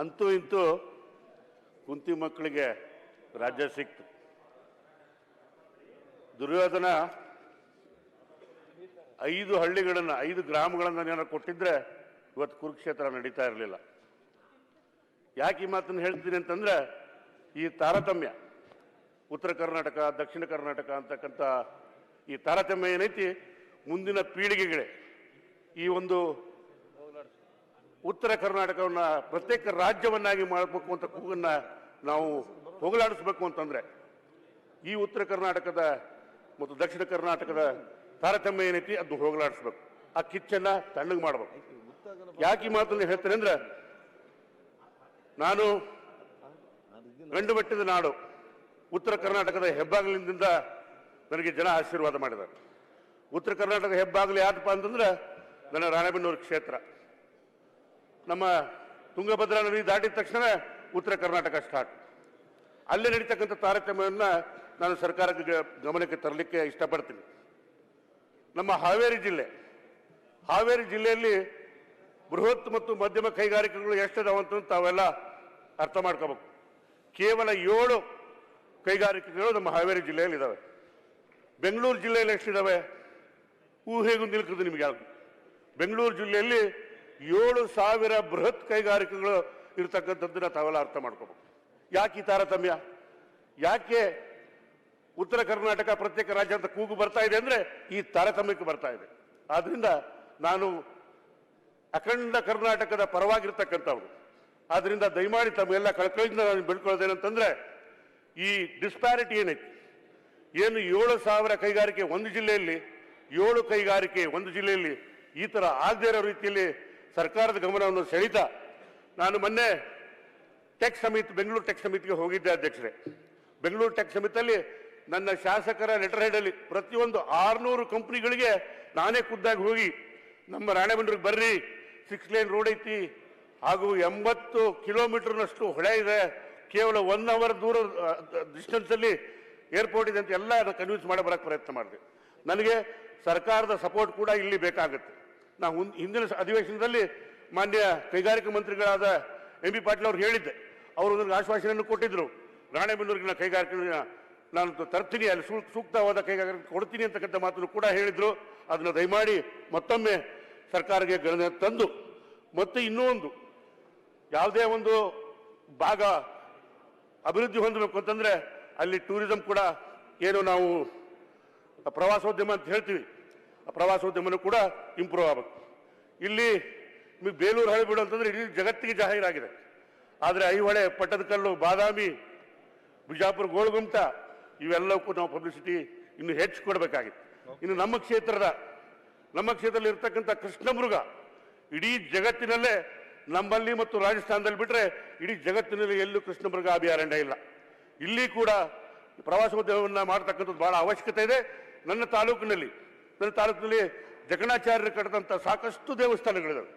ಅಂತೂ ಇಂತೂ ಕುಂತಿ ಮಕ್ಕಳಿಗೆ ರಾಜ್ಯ ಸಿಕ್ತು. ದುರ್ಯೋಧನ ಐದು ಹಳ್ಳಿಗಳನ್ನು, ಐದು ಗ್ರಾಮಗಳನ್ನು ಏನಾರು ಕೊಟ್ಟಿದ್ರೆ ಇವತ್ತು ಕುರುಕ್ಷೇತ್ರ ನಡೀತಾ ಇರಲಿಲ್ಲ. ಯಾಕೆ ಈ ಮಾತನ್ನು ಹೇಳ್ತೀನಿ ಅಂತಂದ್ರೆ, ಈ ತಾರತಮ್ಯ, ಉತ್ತರ ಕರ್ನಾಟಕ, ದಕ್ಷಿಣ ಕರ್ನಾಟಕ ಅಂತಕ್ಕಂಥ ಈ ತಾರತಮ್ಯ ಏನೈತಿ? ಮುಂದಿನ ಪೀಳಿಗೆಗಳೇ, ಈ ಒಂದು ಉತ್ತರ ಕರ್ನಾಟಕವನ್ನ ಪ್ರತ್ಯೇಕ ರಾಜ್ಯವನ್ನಾಗಿ ಮಾಡಬೇಕು ಅಂತ ಕೂಗನ್ನ ನಾವು ಹೋಗಲಾಡಿಸ್ಬೇಕು ಅಂತಂದ್ರೆ ಈ ಉತ್ತರ ಕರ್ನಾಟಕದ ಮತ್ತು ದಕ್ಷಿಣ ಕರ್ನಾಟಕದ ತಾರತಮ್ಯ ಏನೈತಿ ಅದು ಹೋಗಲಾಡಿಸ್ಬೇಕು. ಆ ಕಿಚ್ಚನ್ನ ತಣ್ಣಗೆ ಮಾಡಬೇಕು. ಯಾಕೆ ಈ ಮಾತನ್ನು ಹೇಳ್ತೇನೆ ಅಂದ್ರೆ ನಾನು ಗಂಡು ಬೆಟ್ಟದ ನಾಡು ಉತ್ತರ ಕರ್ನಾಟಕದ ಹೆಬ್ಬಾಗಿಲಿನಿಂದ ನನಗೆ ಜನ ಆಶೀರ್ವಾದ ಮಾಡಿದ್ದಾರೆ. ಉತ್ತರ ಕರ್ನಾಟಕದ ಹೆಬ್ಬಾಗಿಲು ಯಾಕಪ್ಪ ಅಂತಂದ್ರೆ ನನ್ನ ರಾಣೆಬೆನ್ನೂರು ಕ್ಷೇತ್ರ. ನಮ್ಮ ತುಂಗಭದ್ರಾ ನದಿ ದಾಟಿದ ತಕ್ಷಣ ಉತ್ತರ ಕರ್ನಾಟಕ ಸ್ಟಾರ್ಟ್ ಅಲ್ಲೇ ನಡೀತಕ್ಕಂಥ ತಾರತಮ್ಯವನ್ನು ನಾನು ಸರ್ಕಾರಕ್ಕೆ ಗಮನಕ್ಕೆ ತರಲಿಕ್ಕೆ ಇಷ್ಟಪಡ್ತೀನಿ. ನಮ್ಮ ಹಾವೇರಿ ಜಿಲ್ಲೆ, ಹಾವೇರಿ ಜಿಲ್ಲೆಯಲ್ಲಿ ಬೃಹತ್ ಮತ್ತು ಮಧ್ಯಮ ಕೈಗಾರಿಕೆಗಳು ಎಷ್ಟಿದಾವೆ ಅಂತ ತಾವೆಲ್ಲ ಅರ್ಥ ಮಾಡ್ಕೋಬೇಕು. ಕೇವಲ ಏಳು ಕೈಗಾರಿಕೆಗಳು ನಮ್ಮ ಹಾವೇರಿ ಜಿಲ್ಲೆಯಲ್ಲಿ ಇದ್ದಾವೆ ಬೆಂಗಳೂರು ಜಿಲ್ಲೆಯಲ್ಲಿ ಎಷ್ಟಿದ್ದಾವೆ ಊಹೆಗೂ ನಿಲ್ಕದು ನಿಮಗೆ ಯಾವುದು? ಬೆಂಗಳೂರು ಜಿಲ್ಲೆಯಲ್ಲಿ ಏಳು ಸಾವಿರ ಬೃಹತ್ ಕೈಗಾರಿಕೆಗಳು ಇರ್ತಕ್ಕಂಥದ್ದನ್ನ ತಾವೆಲ್ಲ ಅರ್ಥ ಮಾಡ್ಕೋಬೇಕು. ಯಾಕೆ ಈ ತಾರತಮ್ಯ ಯಾಕೆ ಉತ್ತರ ಕರ್ನಾಟಕ ಪ್ರತ್ಯೇಕ ರಾಜ್ಯ ಅಂತ ಕೂಗು ಬರ್ತಾ ಇದೆ ಅಂದ್ರೆ ಈ ತಾರತಮ್ಯಕ್ಕೆ ಬರ್ತಾ ಇದೆ. ಆದ್ರಿಂದ ನಾನು ಅಖಂಡ ಕರ್ನಾಟಕದ ಪರವಾಗಿರ್ತಕ್ಕಂಥವ್ರು. ಆದ್ರಿಂದ ದಯಮಾಡಿ ತಮ್ಮೆಲ್ಲ ಕಳ್ಕೊಳ್ಳಿಂದ ನಾನು ಬೆಳ್ಕೊಳ್ಳೋದೇನಂತಂದ್ರೆ ಈ ಡಿಸ್ಪ್ಯಾರಿಟಿ ಏನೈತಿ? ಏನು ಏಳು ಸಾವಿರ ಕೈಗಾರಿಕೆ ಒಂದು ಜಿಲ್ಲೆಯಲ್ಲಿ, ಏಳು ಕೈಗಾರಿಕೆ ಒಂದು ಜಿಲ್ಲೆಯಲ್ಲಿ ಈ ತರ ಆಗದೇ ಇರೋ ರೀತಿಯಲ್ಲಿ ಸರ್ಕಾರದ ಗಮನವನ್ನು ಸೆಳೀತಾ ನಾನು ಮೊನ್ನೆ ಟೆಕ್ ಸಮಿತಿ ಬೆಂಗಳೂರು ಟೆಕ್ ಸಮಿತಿಗೆ ಹೋಗಿದ್ದೆ ಅಧ್ಯಕ್ಷರೇ. ಬೆಂಗಳೂರು ಟೆಕ್ ಸಮಿತಿಯಲ್ಲಿ ನನ್ನ ಶಾಸಕರ ಲೆಟರ್ ಹೆಡಲ್ಲಿ ಪ್ರತಿಯೊಂದು ಆರ್ನೂರು ಕಂಪ್ನಿಗಳಿಗೆ ನಾನೇ ಖುದ್ದಾಗಿ ಹೋಗಿ ನಮ್ಮ ರಾಣೆಬೆನ್ನೂರಿಗೆ ಬರ್ರಿ ಸಿಕ್ಸ್ ಲೈನ್ ರೋಡ್ ಐತಿ, ಹಾಗೂ ಎಂಬತ್ತು ಕಿಲೋಮೀಟರ್ನಷ್ಟು ಹೊಳೆ ಇದೆ, ಕೇವಲ ಒನ್ ಅವರ್ ದೂರ ಡಿಸ್ಟೆನ್ಸ್ ಅಲ್ಲಿ ಏರ್ಪೋರ್ಟ್ ಇದೆ ಅಂತ ಎಲ್ಲ ಕನ್ವಿನ್ಸ್ ಮಾಡಿ ಬರಕ್ಕೆ ಪ್ರಯತ್ನ ಮಾಡಿದೆ. ನನಗೆ ಸರ್ಕಾರದ ಸಪೋರ್ಟ್ ಕೂಡ ಇಲ್ಲಿ ಬೇಕಾಗುತ್ತೆ. ನಾವು ಹಿಂದಿನ ಅಧಿವೇಶನದಲ್ಲಿ ಮಾನ್ಯ ಕೈಗಾರಿಕಾ ಮಂತ್ರಿಗಳಾದ ಎಂ ಬಿ ಪಾಟೀಲ್ ಅವರು ಹೇಳಿದ್ದೆ. ಅವರು ನನಗೆ ಆಶ್ವಾಸನೆಯನ್ನು ಕೊಟ್ಟಿದ್ದರು ರಾಣೆಬೆನ್ನೂರಿನ ನಾನು ಕೈಗಾರಿಕೆ ನಾನು ತರ್ತೀನಿ, ಅಲ್ಲಿ ಸೂಕ್ತವಾದ ಕೈಗಾರಿಕೆ ಕೊಡ್ತೀನಿ ಅಂತಕ್ಕಂಥ ಮಾತನ್ನು ಕೂಡ ಹೇಳಿದರು. ಅದನ್ನು ದಯಮಾಡಿ ಮತ್ತೊಮ್ಮೆ ಸರ್ಕಾರಕ್ಕೆ ಗಣನೆ ತಂದು, ಮತ್ತು ಇನ್ನೂ ಒಂದು ಯಾವುದೇ ಒಂದು ಭಾಗ ಅಭಿವೃದ್ಧಿ ಹೊಂದಬೇಕು ಅಂತಂದರೆ ಅಲ್ಲಿ ಟೂರಿಸಂ ಕೂಡ ಏನು ನಾವು ಪ್ರವಾಸೋದ್ಯಮ ಅಂತ ಹೇಳ್ತೀವಿ. ಪ್ರವಾಸೋದ್ಯಮನೂ ಕೂಡ ಇಂಪ್ರೂವ್ ಆಗಬೇಕು. ಇಲ್ಲಿ ನಿಮಗೆ ಬೇಲೂರು ಹಳೆಬೀಡು ಅಂತಂದರೆ ಇಡೀ ಜಗತ್ತಿಗೆ ಜಾಹೀರಾಗಿದೆ. ಆದರೆ ಐಹೊಳೆ, ಪಟ್ಟದಕಲ್ಲು, ಬಾದಾಮಿ, ಬಿಜಾಪುರ, ಗೋಳಗುಮ್ಟ, ಇವೆಲ್ಲಕ್ಕೂ ನಾವು ಪಬ್ಲಿಸಿಟಿ ಇನ್ನು ಹೆಚ್ಚು ಕೊಡಬೇಕಾಗಿತ್ತು. ಇನ್ನು ನಮ್ಮ ಕ್ಷೇತ್ರದ, ನಮ್ಮ ಕ್ಷೇತ್ರದಲ್ಲಿ ಇರ್ತಕ್ಕಂಥ ಕೃಷ್ಣಮೃಗ ಇಡೀ ಜಗತ್ತಿನಲ್ಲೇ ನಮ್ಮಲ್ಲಿ ಮತ್ತು ರಾಜಸ್ಥಾನದಲ್ಲಿ ಬಿಟ್ಟರೆ ಇಡೀ ಜಗತ್ತಿನಲ್ಲಿ ಎಲ್ಲೂ ಕೃಷ್ಣಮೃಗ ಅಭಯಾರಣ್ಯ ಇಲ್ಲ. ಇಲ್ಲಿ ಕೂಡ ಪ್ರವಾಸೋದ್ಯಮವನ್ನು ಮಾಡ್ತಕ್ಕಂಥದ್ದು ಭಾಳ ಅವಶ್ಯಕತೆ ಇದೆ. ನನ್ನ ತಾಲೂಕಿನಲ್ಲಿ ನನ್ನ ತಾಲೂಕಿನಲ್ಲಿ ಜಗಣಾಚಾರ್ಯರು ಕಟ್ಟಿದಂಥ ಸಾಕಷ್ಟು ದೇವಸ್ಥಾನಗಳಿದಾವೆ.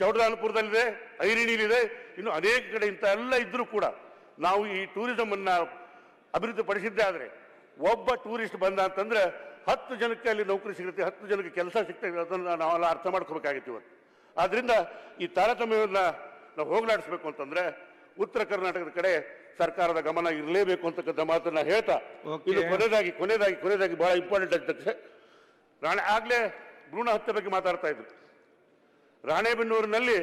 ಚೌಡದಾನಪುರದಲ್ಲಿದೆ ಐರಿಣಿಲಿದೆ ಇನ್ನು ಅನೇಕ ಕಡೆ ಇಂಥ ಎಲ್ಲ ಇದ್ದರೂ ಕೂಡ ನಾವು ಈ ಟೂರಿಸಮನ್ನು ಅಭಿವೃದ್ಧಿ ಪಡಿಸಿದ್ದೇ ಆದರೆ ಒಬ್ಬ ಟೂರಿಸ್ಟ್ ಬಂದ ಅಂತಂದ್ರೆ ಹತ್ತು ಜನಕ್ಕೆ ಅಲ್ಲಿ ನೌಕರಿ ಸಿಗುತ್ತೆ, ಹತ್ತು ಜನಕ್ಕೆ ಕೆಲಸ ಸಿಗ್ತದೆ, ಅದನ್ನು ನಾವೆಲ್ಲ ಅರ್ಥ ಮಾಡ್ಕೋಬೇಕಾಗಿತ್ತು ಇವತ್ತು. ಆದ್ದರಿಂದ ಈ ತಾರತಮ್ಯವನ್ನು ನಾವು ಹೋಗಲಾಡಿಸ್ಬೇಕು ಅಂತಂದ್ರೆ ಉತ್ತರ ಕರ್ನಾಟಕದ ಕಡೆ ಸರ್ಕಾರದ ಗಮನ ಇರಲೇಬೇಕು ಅಂತಕ್ಕಂಥ ಮಾತನ್ನ ಹೇಳ್ತಾ. ಇದು ಕೊನೆದಾಗಿ ಕೊನೆದಾಗಿ ಕೊನೆಯದಾಗಿ ಬಹಳ ಇಂಪಾರ್ಟೆಂಟ್ ಅಧ್ಯಕ್ಷ ರಾಣೆ ಆಗಲೇ ಭ್ರೂಣ ಹತ್ಯೆ ಬಗ್ಗೆ ಮಾತಾಡ್ತಾ ಇದ್ರು. ರಾಣೆಬೆನ್ನೂರಿನಲ್ಲಿ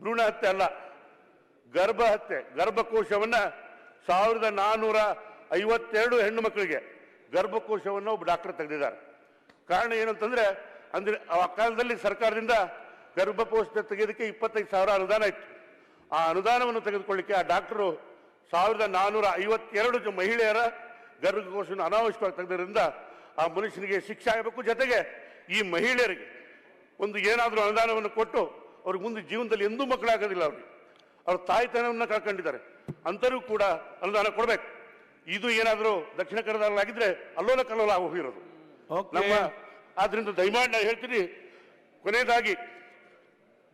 ಭ್ರೂಣ ಹತ್ಯೆ ಅಲ್ಲ ಗರ್ಭ ಹತ್ಯೆ ಗರ್ಭಕೋಶವನ್ನ ಸಾವಿರದ ನಾನ್ನೂರ ಐವತ್ತೆರಡು ಹೆಣ್ಣು ಮಕ್ಕಳಿಗೆ ಗರ್ಭಕೋಶವನ್ನು ಒಬ್ಬ ಡಾಕ್ಟರ್ ತೆಗೆದಿದ್ದಾರೆ. ಕಾರಣ ಏನಂತಂದ್ರೆ ಅಂದ್ರೆ ಆ ಕಾಲದಲ್ಲಿ ಸರ್ಕಾರದಿಂದ ಗರ್ಭಕೋಶ ತೆಗೆಯೋದಕ್ಕೆ ಇಪ್ಪತ್ತೈದು ಸಾವಿರ ಅನುದಾನ ಇತ್ತು. ಆ ಅನುದಾನವನ್ನು ತೆಗೆದುಕೊಳ್ಳಿಕ್ಕೆ ಆ ಡಾಕ್ಟರು ಸಾವಿರದ ನಾನ್ನೂರ ಐವತ್ತೆರಡು ಜ- ಮಹಿಳೆಯರ ಗರ್ಭಕೋಶವನ್ನು ಅನಾವಶ್ಯವಾಗಿ ತೆಗೆದ್ರಿಂದ ಆ ಮನುಷ್ಯನಿಗೆ ಶಿಕ್ಷೆ ಆಗಬೇಕು. ಜೊತೆಗೆ ಈ ಮಹಿಳೆಯರಿಗೆ ಒಂದು ಏನಾದರೂ ಅನುದಾನವನ್ನು ಕೊಟ್ಟು ಅವ್ರಿಗೆ ಮುಂದೆ ಜೀವನದಲ್ಲಿ ಎಂದೂ ಮಕ್ಕಳಾಗೋದಿಲ್ಲ ಅವ್ರಿಗೆ. ಅವ್ರ ತಾಯ್ತನವನ್ನು ಕಳ್ಕೊಂಡಿದ್ದಾರೆ. ಅಂತರೂ ಕೂಡ ಅನುದಾನ ಕೊಡಬೇಕು. ಇದು ಏನಾದರೂ ದಕ್ಷಿಣ ಕನ್ನಡದಲ್ಲಾಗಿದ್ರೆ ಅಲ್ಲೋಲ ಕಲ್ಲೋಲ ಹೋಗಿರೋದು. ನಮ್ಮ ಆದ್ರಿಂದ ದಯಮಾಡಿ ನಾನು ಹೇಳ್ತೀನಿ ಕೊನೆಯದಾಗಿ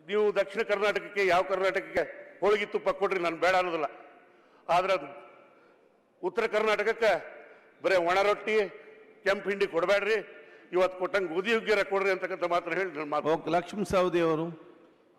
ನೀವು ದಕ್ಷಿಣ ಕರ್ನಾಟಕಕ್ಕೆ ಯಾವ ಕರ್ನಾಟಕಕ್ಕೆ ಹೋಳಿಗೆ ತುಪ್ಪ ಕೊಡ್ರಿ ನಾನು ಬೇಡ ಅನ್ನೋದಿಲ್ಲ. ಆದ್ರೆ ಅದು ಉತ್ತರ ಕರ್ನಾಟಕಕ್ಕೆ ಬರೀ ಒಣ ರೊಟ್ಟಿ, ಕೆಂಪು ಹಿಂಡಿ ಕೊಡಬೇಡ್ರಿ. ಇವತ್ತು ಕೊಟ್ಟಂಗೆ ಗೋಧಿ ಹುಗ್ಗಿರ ಕೊಡ್ರಿ ಅಂತಕ್ಕಂಥ ಮಾತ್ರ ಹೇಳಿ ಲಕ್ಷ್ಮಣ ಸವದಿ ಅವರು.